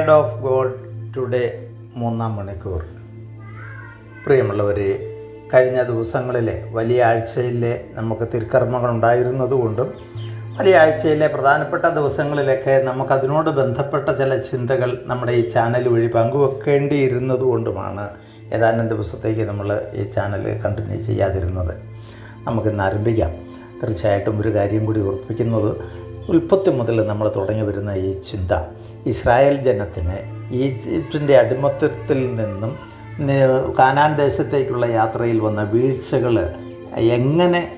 Word of God today മൂന്നാം മണിക്കൂർ. പ്രിയമുള്ളവരെ കഴിഞ്ഞ ദിവസങ്ങളിലെ വലിയ ആഴ്ചയിലെ നമുക്ക് തിരുക്കർമ്മങ്ങൾ ഉണ്ടായിരുന്നതുകൊണ്ടും വലിയ ആഴ്ചയിലെ പ്രധാനപ്പെട്ട ദിവസങ്ങളിലൊക്കെ നമുക്കതിനോട് ബന്ധപ്പെട്ട ചില ചിന്തകൾ നമ്മുടെ ഈ ചാനൽ വഴി പങ്കുവെക്കേണ്ടിയിരുന്നതുകൊണ്ടുമാണ് ഏതാനും ദിവസത്തേക്ക് നമ്മൾ ഈ ചാനൽ കണ്ടിന്യൂ ചെയ്യാതിരുന്നത്. നമുക്കിന്ന് ആരംഭിക്കാം. തീർച്ചയായിട്ടും ഒരു കാര്യം കൂടി ഓർപ്പിക്കുന്നത് ഉൽപ്പത്തി മുതൽ നമ്മൾ തുടങ്ങി വരുന്ന ഈ ചിന്ത ഇസ്രായേൽ ജനത്തിന് ഈജിപ്തിന്റെ അടിമത്തത്തിൽ നിന്നും കാനാൻ ദേശത്തേക്കുള്ള യാത്രയിൽ വന്ന വീഴ്ചകൾ എങ്ങനെ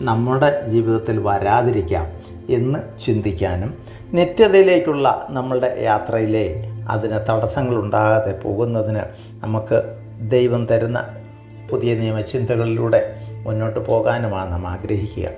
നമ്മുടെ ജീവിതത്തിൽ വരാതിരിക്കാം എന്ന് ചിന്തിക്കാനും നിത്യതയിലേക്കുള്ള നമ്മളുടെ യാത്രയിലെ അതിന് തടസ്സങ്ങൾ ഉണ്ടാകാതെ പോകുന്നതിന് നമുക്ക് ദൈവം തരുന്ന പുതിയ നിയമചിന്തകളിലൂടെ മുന്നോട്ട് പോകാനുമാണ് നാം ആഗ്രഹിക്കുക.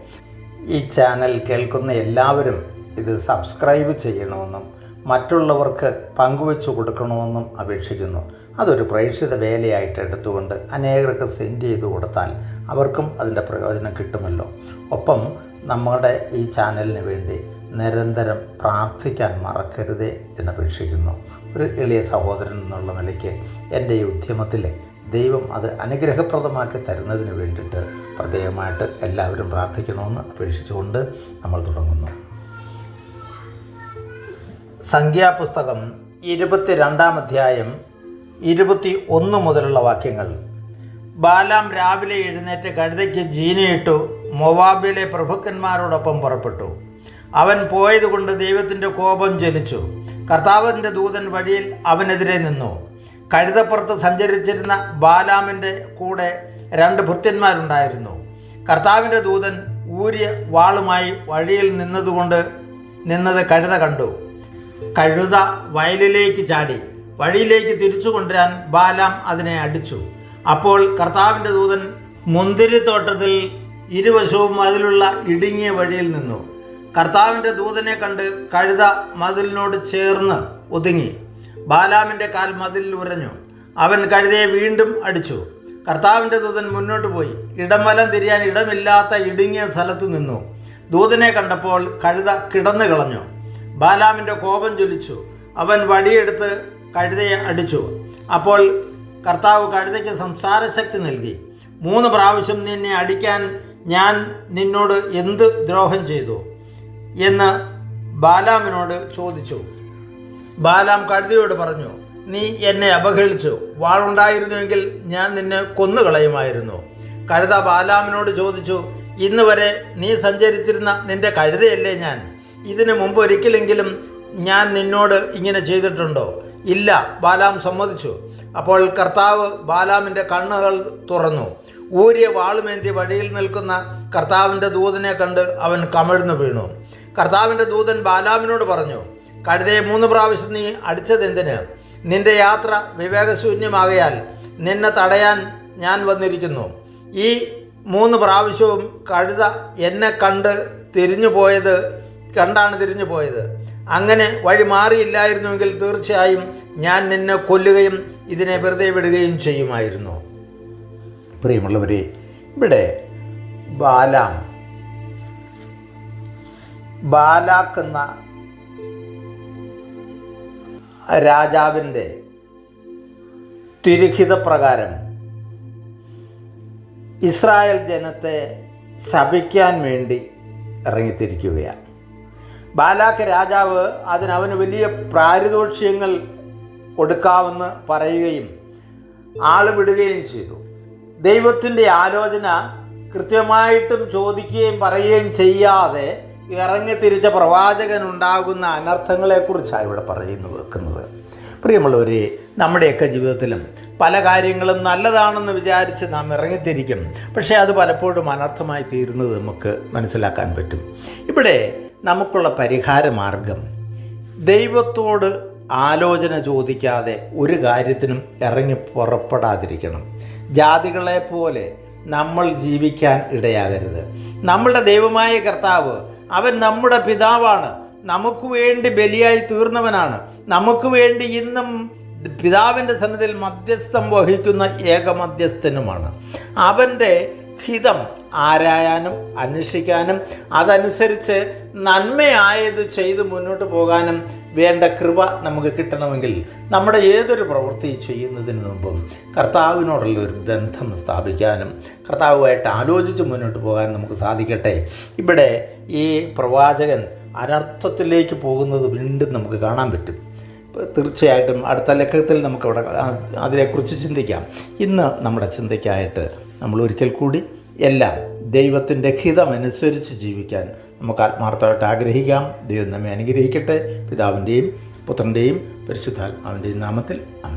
ഈ ചാനൽ കേൾക്കുന്ന എല്ലാവരും ഇത് സബ്സ്ക്രൈബ് ചെയ്യണമെന്നും മറ്റുള്ളവർക്ക് പങ്കുവെച്ചു കൊടുക്കണമെന്നും അപേക്ഷിക്കുന്നു. അതൊരു പ്രേക്ഷിത വേലയായിട്ട് എടുത്തുകൊണ്ട് അനേകർക്ക് സെൻഡ് ചെയ്ത് കൊടുത്താൽ അവർക്കും അതിന്റെ പ്രയോജനം കിട്ടുമല്ലോ. ഒപ്പം നമ്മുടെ ഈ ചാനലിന് വേണ്ടി നിരന്തരം പ്രാർത്ഥിക്കാൻ മറക്കരുതേ എന്നപേക്ഷിക്കുന്നു. ഒരു എളിയ സഹോദരൻ എന്നുള്ള നിലയ്ക്ക് എന്റെ ഈ ഉദ്യമത്തിൽ ദൈവം അത് അനുഗ്രഹപ്രദമാക്കി തരുന്നതിന് വേണ്ടിയിട്ട് പ്രത്യേകമായിട്ട് എല്ലാവരും പ്രാർത്ഥിക്കണമെന്ന് അപേക്ഷിച്ചുകൊണ്ട് നമ്മൾ തുടങ്ങുന്നു. സംഖ്യാപുസ്തകം ഇരുപത്തിരണ്ടാം അധ്യായം ഇരുപത്തി ഒന്ന് മുതലുള്ള വാക്യങ്ങൾ. ബാലാം രാവിലെ എഴുന്നേറ്റ് കഴുതയ്ക്ക് ജീനയിട്ടു മൊവാബിലെ പ്രഭുക്കന്മാരോടൊപ്പം പുറപ്പെട്ടു. അവൻ പോയതുകൊണ്ട് ദൈവത്തിന്റെ കോപം ജ്വലിച്ചു. കർത്താവിന്റെ ദൂതൻ വഴിയിൽ അവനെതിരെ നിന്നു. കഴുതപ്പുറത്ത് സഞ്ചരിച്ചിരുന്ന ബാലാമിന്റെ കൂടെ രണ്ട് ഭൃത്യന്മാരുണ്ടായിരുന്നു. കർത്താവിന്റെ ദൂതൻ ഊരിയ വാളുമായി വഴിയിൽ നിന്നതുകൊണ്ട് നിന്നത് കഴുത കണ്ടു. കഴുത വയലിലേക്ക് ചാടി. വഴിയിലേക്ക് തിരിച്ചു കൊണ്ടുവരാൻ ബാലാം അതിനെ അടിച്ചു. അപ്പോൾ കർത്താവിന്റെ ദൂതൻ മുന്തിരിത്തോട്ടത്തിൽ ഇരുവശവും അതിലുള്ള ഇടുങ്ങിയ വഴിയിൽ നിന്നു. കർത്താവിന്റെ ദൂതനെ കണ്ട് കഴുത മതിലിനോട് ചേർന്ന് ഒതുങ്ങി. ബാലാമിന്റെ കാൽ മതിലിൽ ഉരഞ്ഞു. അവൻ കഴുതയെ വീണ്ടും അടിച്ചു. കർത്താവിന്റെ ദൂതൻ മുന്നോട്ട് പോയി. ഇടമലം തിരിയാൻ ഇടമില്ലാത്ത ഇടുങ്ങിയ സ്ഥലത്തു നിന്നു. ദൂതനെ കണ്ടപ്പോൾ കഴുത കിടന്നു കളഞ്ഞു. ബാലാമിന്റെ കോപം ജ്വലിച്ചു. അവൻ വടിയെടുത്ത് കഴുതയെ അടിച്ചു. അപ്പോൾ കർത്താവ് കഴുതയ്ക്ക് സംസാരശക്തി നൽകി. മൂന്ന് പ്രാവശ്യം നിന്നെ അടിക്കാൻ ഞാൻ നിന്നോട് എന്ത് ദ്രോഹം ചെയ്തു? എന്ന് ബാലാമിനോട് ചോദിച്ചു. ബാലാം കഴുതയോട് പറഞ്ഞു നീ എന്നെ അപഹേളിച്ചു വാളുണ്ടായിരുന്നുവെങ്കിൽ ഞാൻ നിന്നെ കൊന്നുകളയുമായിരുന്നു. കഴുത ബാലാമിനോട് ചോദിച്ചു ഇന്ന് വരെ നീ സഞ്ചരിച്ചിരുന്ന നിന്റെ കഴുതയല്ലേ ഞാൻ? ഇതിനു മുമ്പ് ഒരിക്കലെങ്കിലും ഞാൻ നിന്നോട് ഇങ്ങനെ ചെയ്തിട്ടുണ്ടോ? ഇല്ല ബാലാം സമ്മതിച്ചു. അപ്പോൾ കർത്താവ് ബാലാമിന്റെ കണ്ണുകൾ തുറന്നു. ഊരിയ വാളുമേന്തി വഴിയിൽ നിൽക്കുന്ന കർത്താവിന്റെ ദൂതനെ കണ്ട് അവൻ കമിഴ്ന്നു വീണു. കർത്താവിന്റെ ദൂതൻ ബാലാമിനോട് പറഞ്ഞു കഴുതയെ മൂന്ന് പ്രാവശ്യം നീ അടിച്ചതെന്തിന്? നിന്റെ യാത്ര വിവേകശൂന്യമാകയാൽ നിന്നെ തടയാൻ ഞാൻ വന്നിരിക്കുന്നു. ഈ മൂന്ന് പ്രാവശ്യവും കഴുത എന്നെ കണ്ട് തിരിഞ്ഞു പോയത് കണ്ടാണ് തിരിഞ്ഞു പോയത്. അങ്ങനെ വഴി മാറിയില്ലായിരുന്നുവെങ്കിൽ തീർച്ചയായും ഞാൻ നിന്നെ കൊല്ലുകയും ഇതിനെ വെറുതെ വിടുകയും ചെയ്യുമായിരുന്നു. പ്രിയമുള്ളവരെ ഇവിടെ ബാലാം ബാലാക്കുന്ന രാജാവിന്റെ തിരുഹിതപ്രകാരം ഇസ്രായേൽ ജനത്തെ ശപിക്കാൻ വേണ്ടി ഇറങ്ങിത്തിരിക്കുകയാണ്. ബാലാക്ക് രാജാവ് അതിനവന് വലിയ പാരിതോഷ്യങ്ങൾ കൊടുക്കാമെന്ന് പറയുകയും ആൾ വിടുകയും ചെയ്തു. ദൈവത്തിന്റെ ആലോചന കൃത്യമായിട്ടും ചോദിക്കുകയും പറയുകയും ചെയ്യാതെ ഇറങ്ങി തിരിച്ച പ്രവാചകനുണ്ടാകുന്ന അനർത്ഥങ്ങളെക്കുറിച്ചാണ് ഇവിടെ പറയുന്നു വെക്കുന്നത്. പ്രിയമുള്ളവരെ നമ്മുടെയൊക്കെ ജീവിതത്തിലും പല കാര്യങ്ങളും നല്ലതാണെന്ന് വിചാരിച്ച് നാം ഇറങ്ങിത്തിരിക്കും. പക്ഷേ അത് പലപ്പോഴും അനർത്ഥമായി തീരുന്നത് നമുക്ക് മനസ്സിലാക്കാൻ പറ്റും. ഇവിടെ നമുക്കുള്ള പരിഹാര മാർഗം ദൈവത്തോട് ആലോചന ചോദിക്കാതെ ഒരു കാര്യത്തിനും ഇറങ്ങി പുറപ്പെടാതിരിക്കണം. ജാതികളെ പോലെ നമ്മൾ ജീവിക്കാൻ ഇടയാകരുത്. നമ്മളുടെ ദൈവമായ കർത്താവ് അവൻ നമ്മുടെ പിതാവാണ്. നമുക്ക് വേണ്ടി ബലിയായി തീർന്നവനാണ്. നമുക്ക് വേണ്ടി ഇന്നും പിതാവിന്റെ സന്നിധിയിൽ മധ്യസ്ഥം വഹിക്കുന്ന ഏക മധ്യസ്ഥനുമാണ് അവന്റെ ഹിതം ആരായാനും അന്വേഷിക്കാനും അതനുസരിച്ച് നന്മയായത് ചെയ്ത് മുന്നോട്ട് പോകാനും വേണ്ട കൃപ നമുക്ക് കിട്ടണമെങ്കിൽ നമ്മുടെ ഏതൊരു പ്രവൃത്തി ചെയ്യുന്നതിന് മുമ്പും കർത്താവിനോടുള്ള ഒരു ബന്ധം സ്ഥാപിക്കാനും കർത്താവുമായിട്ട് ആലോചിച്ച് മുന്നോട്ട് പോകാനും നമുക്ക് സാധിക്കട്ടെ. ഇവിടെ ഈ പ്രവാചകൻ അനർത്ഥത്തിലേക്ക് പോകുന്നത് വീണ്ടും നമുക്ക് കാണാൻ പറ്റും. തീർച്ചയായിട്ടും അടുത്ത ലക്കത്തിൽ നമുക്ക് അവിടെ അതിനെക്കുറിച്ച് ചിന്തിക്കാം. ഇന്ന് നമ്മുടെ ചിന്തയ്ക്കായിട്ട് നമ്മൾ ഒരിക്കൽ കൂടി എല്ലാം ദൈവത്തിന്റെ ഹിതമനുസരിച്ച് ജീവിക്കാൻ നമുക്ക് ആത്മാർത്ഥമായിട്ട് ആഗ്രഹിക്കാം. ദൈവം നമ്മെ അനുഗ്രഹിക്കട്ടെ. പിതാവിന്റെയും പുത്രന്റെയും പരിശുദ്ധാത്മാവിന്റെയും നാമത്തിൽ അമ്മ